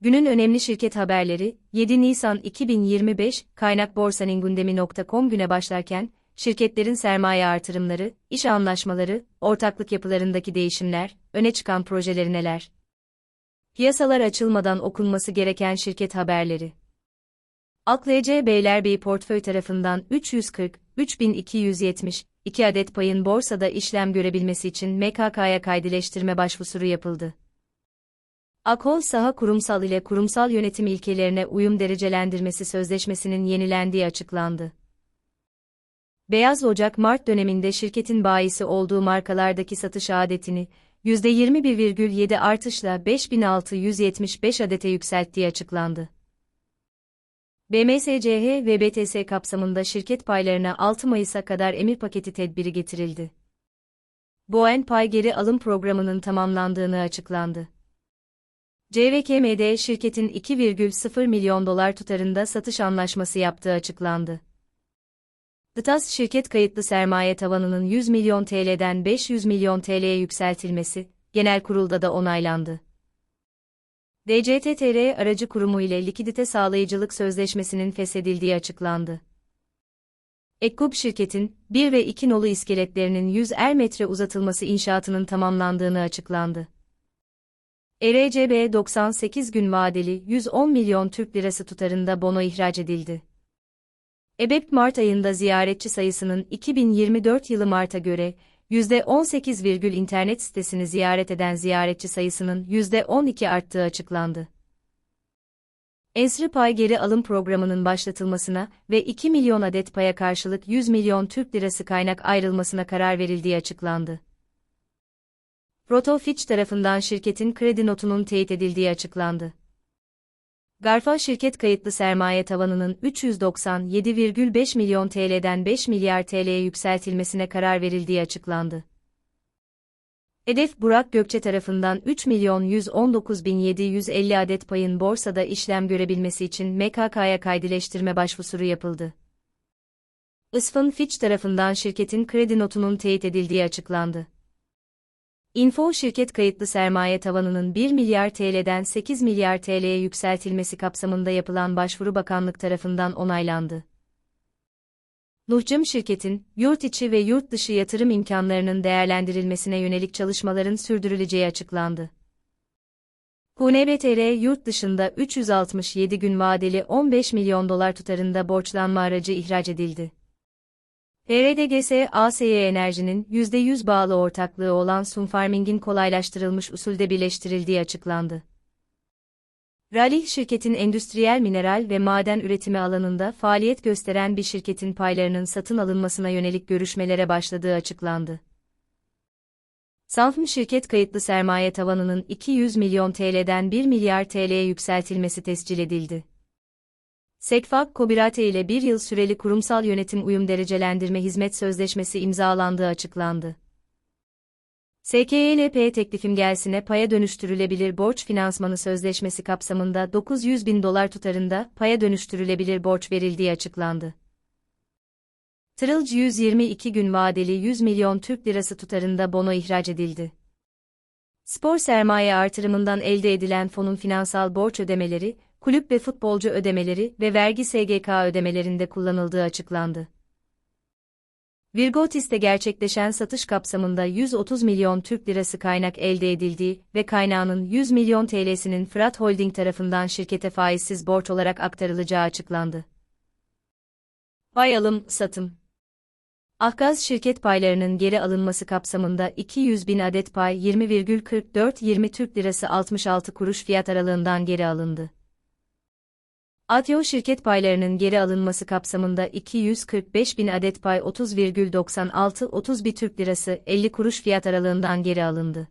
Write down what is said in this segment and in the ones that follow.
Günün önemli şirket haberleri, 7 Nisan 2025, kaynak borsaningundemi.com güne başlarken, şirketlerin sermaye artırımları, iş anlaşmaları, ortaklık yapılarındaki değişimler, öne çıkan projeleri neler? Piyasalar açılmadan okunması gereken şirket haberleri. AKLC Beylerbeyi Portföy tarafından 340, 3270, 2 adet payın borsada işlem görebilmesi için MKK'ya kaydileştirme başvurusu yapıldı. Akol Saha Kurumsal ile kurumsal yönetim ilkelerine uyum derecelendirmesi sözleşmesinin yenilendiği açıklandı. Beyaz Ocak Mart döneminde şirketin bayisi olduğu markalardaki satış adetini %21,7 artışla 5675 adete yükselttiği açıklandı. BMSCH ve BTS kapsamında şirket paylarına 6 Mayıs'a kadar emir paketi tedbiri getirildi. Boen pay geri alım programının tamamlandığını açıklandı. CVKM'de şirketin 2,0 milyon dolar tutarında satış anlaşması yaptığı açıklandı. DTAS şirket kayıtlı sermaye tavanının 100 milyon TL'den 500 milyon TL'ye yükseltilmesi, genel kurulda da onaylandı. DCTTR aracı kurumu ile likidite sağlayıcılık sözleşmesinin feshedildiği açıklandı. Ekkub şirketin 1 ve 2 nolu iskeletlerinin 100 er metre uzatılması inşaatının tamamlandığını açıklandı. ERCB 98 gün vadeli 110 milyon Türk lirası tutarında bono ihraç edildi. EBEP Mart ayında ziyaretçi sayısının 2024 yılı Mart'a göre %18, internet sitesini ziyaret eden ziyaretçi sayısının %12 arttığı açıklandı. Ensri Pay geri alım programının başlatılmasına ve 2 milyon adet paya karşılık 100 milyon Türk lirası kaynak ayrılmasına karar verildiği açıklandı. Proto Fitch tarafından şirketin kredi notunun teyit edildiği açıklandı. Garfa şirket kayıtlı sermaye tavanının 397,5 milyon TL'den 5 milyar TL'ye yükseltilmesine karar verildiği açıklandı. Hedef Burak Gökçe tarafından 3 milyon 119.750 adet payın borsada işlem görebilmesi için MKK'ya kaydileştirme başvurusu yapıldı. Isfın Fitch tarafından şirketin kredi notunun teyit edildiği açıklandı. Info şirket kayıtlı sermaye tavanının 1 milyar TL'den 8 milyar TL'ye yükseltilmesi kapsamında yapılan başvuru bakanlık tarafından onaylandı. Nuhcım şirketin, yurt içi ve yurt dışı yatırım imkanlarının değerlendirilmesine yönelik çalışmaların sürdürüleceği açıklandı. KNBTR yurt dışında 367 gün vadeli 15 milyon dolar tutarında borçlanma aracı ihraç edildi. HRDGS ASY Enerji'nin %100 bağlı ortaklığı olan Sunfarming'in kolaylaştırılmış usulde birleştirildiği açıklandı. Rallih şirketin endüstriyel mineral ve maden üretimi alanında faaliyet gösteren bir şirketin paylarının satın alınmasına yönelik görüşmelere başladığı açıklandı. Sanfm şirket kayıtlı sermaye tavanının 200 milyon TL'den 1 milyar TL'ye yükseltilmesi tescil edildi. Sekfak Kobirate ile bir yıl süreli kurumsal yönetim uyum derecelendirme hizmet sözleşmesi imzalandığı açıklandı. SKYLP teklifim gelsine paya dönüştürülebilir borç finansmanı sözleşmesi kapsamında 900 bin dolar tutarında paya dönüştürülebilir borç verildiği açıklandı. Tırılcı 122 gün vadeli 100 milyon Türk lirası tutarında bono ihraç edildi. Spor sermaye artırımından elde edilen fonun finansal borç ödemeleri, kulüp ve futbolcu ödemeleri ve vergi SGK ödemelerinde kullanıldığı açıklandı. Virgotis'te gerçekleşen satış kapsamında 130 milyon Türk lirası kaynak elde edildiği ve kaynağının 100 milyon TL'sinin Fırat Holding tarafından şirkete faizsiz borç olarak aktarılacağı açıklandı. Pay alım, satım Ahgaz şirket paylarının geri alınması kapsamında 200 bin adet pay 20,44-20 Türk Lirası 66 kuruş fiyat aralığından geri alındı. Atyo şirket paylarının geri alınması kapsamında 245 bin adet pay 30,96-31 Türk Lirası 50 kuruş fiyat aralığından geri alındı.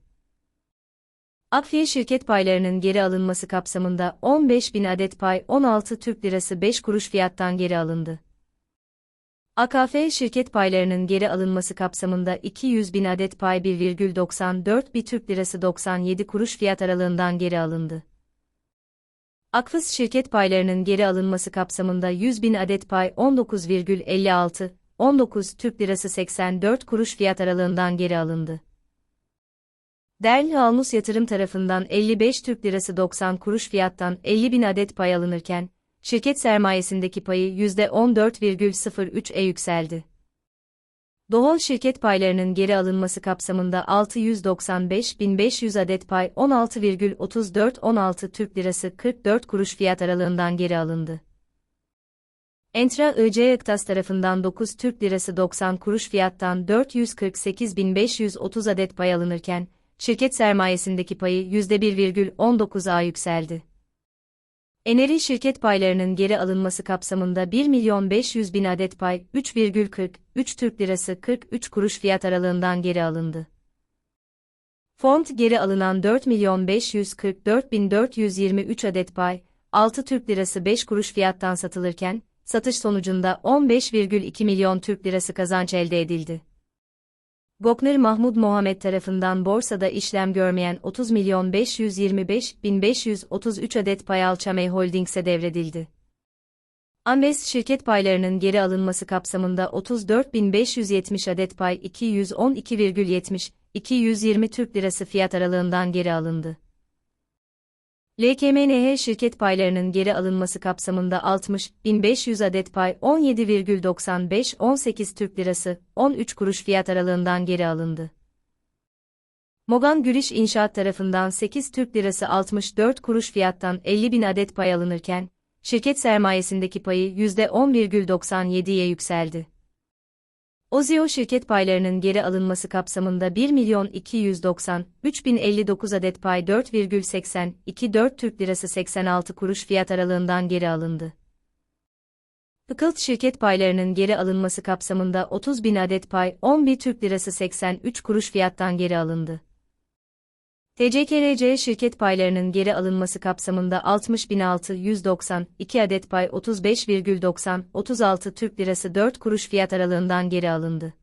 Akfiye şirket paylarının geri alınması kapsamında 15 bin adet pay 16 Türk Lirası 5 kuruş fiyattan geri alındı. AKF şirket paylarının geri alınması kapsamında 200 bin adet pay 1,94 bir Türk Lirası 97 kuruş fiyat aralığından geri alındı. Akfız şirket paylarının geri alınması kapsamında 100 bin adet pay 19,56, 19 Türk Lirası 84 kuruş fiyat aralığından geri alındı. Derli Almus Yatırım tarafından 55 Türk Lirası 90 kuruş fiyattan 50 bin adet pay alınırken, şirket sermayesindeki payı %14,03'e yükseldi. Doğal şirket paylarının geri alınması kapsamında 695.500 adet pay 16,3416 Türk Lirası 44 kuruş fiyat aralığından geri alındı. Entra IC Iktas tarafından 9 Türk Lirası 90 kuruş fiyattan 448.530 adet pay alınırken, şirket sermayesindeki payı %1,19'a yükseldi. Eneri şirket paylarının geri alınması kapsamında 1 milyon 500 bin adet pay 3,43 Türk Lirası 43 kuruş fiyat aralığından geri alındı. Font geri alınan 4 milyon 544 bin 423 adet pay 6 Türk Lirası 5 kuruş fiyattan satılırken, satış sonucunda 15,2 milyon Türk Lirası kazanç elde edildi. Gokner Mahmud Muhammed tarafından borsada işlem görmeyen 30 milyon 525 bin 533 adet pay Alçamey Holdings'e devredildi. Amves şirket paylarının geri alınması kapsamında 34.570 adet pay 212,70 220 Türk Lirası fiyat aralığından geri alındı. LKMNH şirket paylarının geri alınması kapsamında 60.500 adet pay 17,95-18 Türk Lirası 13 kuruş fiyat aralığından geri alındı. Mogan Gülüş İnşaat tarafından 8 Türk Lirası 64 kuruş fiyattan 50 bin adet pay alınırken, şirket sermayesindeki payı %11,97'ye yükseldi. Ozio şirket paylarının geri alınması kapsamında 1 milyon 290 3059 adet pay 4,80 Türk Lirası 86 kuruş fiyat aralığından geri alındı. Pıkılt şirket paylarının geri alınması kapsamında 30 bin adet pay 11 Türk Lirası 83 kuruş fiyattan geri alındı. TCKRC şirket paylarının geri alınması kapsamında 60.692 adet pay 35,90-36 Türk Lirası 4 kuruş fiyat aralığından geri alındı.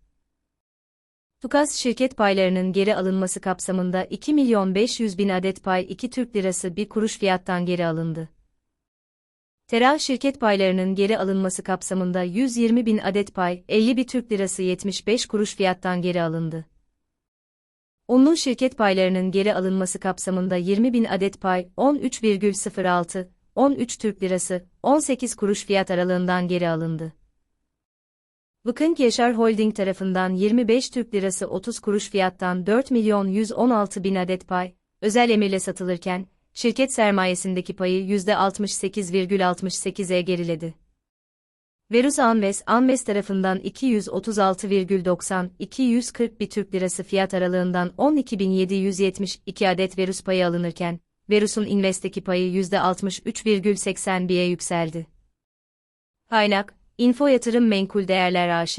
Tukas şirket paylarının geri alınması kapsamında 2 milyon 500 bin adet pay 2 Türk Lirası 1 kuruş fiyattan geri alındı. Terah şirket paylarının geri alınması kapsamında 120 bin adet pay 50 bir Türk Lirası 75 kuruş fiyattan geri alındı. Unlu şirket paylarının geri alınması kapsamında 20 bin adet pay 13,06, 13 Türk Lirası, 18 kuruş fiyat aralığından geri alındı. Vıkınk Yaşar Holding tarafından 25 Türk Lirası 30 kuruş fiyattan 4 milyon 116 bin adet pay, özel emirle satılırken, şirket sermayesindeki payı %68,68'e geriledi. Verus Anves, Anves tarafından 236,90, 241 Türk Lirası fiyat aralığından 12.772 adet Verus payı alınırken, Verus'un Invest'teki payı %63,81'e yükseldi. Kaynak, Info Yatırım Menkul Değerler AŞ